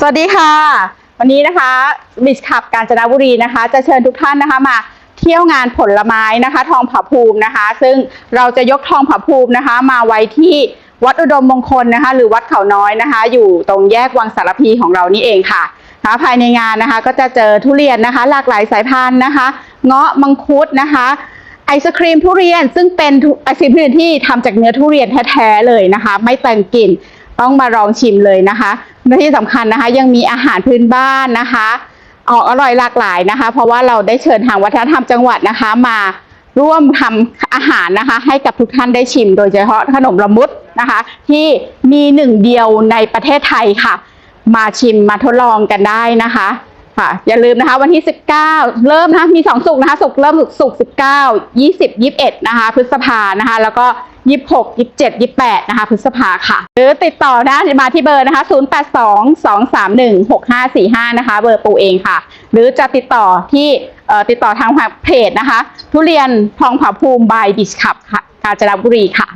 สวัสดีค่ะ วันนี้นะคะบิสขับกาญจนบุรีนะคะ จะเชิญทุกท่านนะคะมาเที่ยวงานผลไม้นะคะ ทองผาภูมินะคะ ซึ่งเราจะยกทองผาภูมินะคะ มาไว้ที่วัดอุดมมงคลนะคะ หรือวัดเขาน้อยนะคะ อยู่ตรงแยกวังสารพีของเรานี่เองค่ะนะภายในงานนะคะ ก็จะเจอทุเรียนนะคะ หลากหลายสายพันธุ์นะคะ เงาะมังคุดนะคะไอศครีมทุเรียนซึ่งเป็นไอศครีมทุเรียนที่ทำจากเนื้อทุเรียนแท้ๆเลยนะคะ ไม่แต่งกลิ่น ต้องมาลองชิมเลยนะคะและที่สำคัญนะคะยังมีอาหารพื้นบ้านนะคะ ออกอร่อยหลากหลายนะคะ เพราะว่าเราได้เชิญทางวัฒนธรรมจังหวัดนะคะ มาร่วมทำอาหารนะคะ ให้กับทุกท่านได้ชิม โดยเฉพาะขนมละมุดนะคะ ที่มีหนึ่งเดียวในประเทศไทยค่ะ มาชิมมาทดลองกันได้นะคะค่ะอย่าลืมนะคะวันที่ 19 เริ่มนะคะมี 2 สุกนะคะ สุกเริ่มสุกสุก19 20 21 นะคะ พฤษภานะคะ แล้วก็ 26 27 28 นะคะ พฤษภาค่ะ หรือติดต่อนะมาที่เบอร์นะคะ 082 231 6545 นะคะ เบอร์ปูเองค่ะ หรือจะติดต่อที่เอ่อติดต่อทางเพจนะคะ ทุเรียนทองผาภูมิบายบิชคับค่ะ กาญจนบุรีค่ะ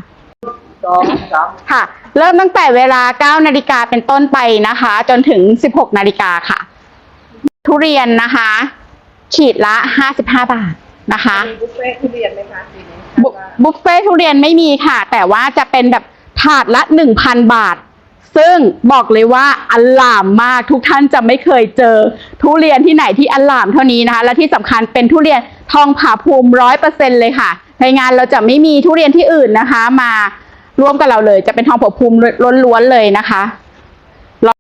สองสามค่ะ เริ่มตั้งแต่เวลา 9 นาฬิกาเป็นต้นไปนะคะ จนถึง 16 นาฬิกาค่ะ ทุเรียนนะคะ ขีดละ 55 บาทนะคะมีบุฟเฟ่ต์ทุเรียนไหมคะปีนี้บุ บุฟเฟ่ทุเรียนไม่มีค่ะ แต่ว่าจะเป็นแบบถาดละ 1,000 บาท ซึ่งบอกเลยว่าอลามมากทุกท่านจะไม่เคยเจอ ทุเรียนที่ไหนที่อลามเท่านี้นะคะ และที่สำคัญเป็นทุเรียนทองผาภูมิร้อยเปอร์เซ็นเลยค่ะ ในงานเราจะไม่มีทุเรียนที่อื่นนะคะ มาร่วมกับเราเลย จะเป็นทองผาภูมิล้วนๆเลยนะคะ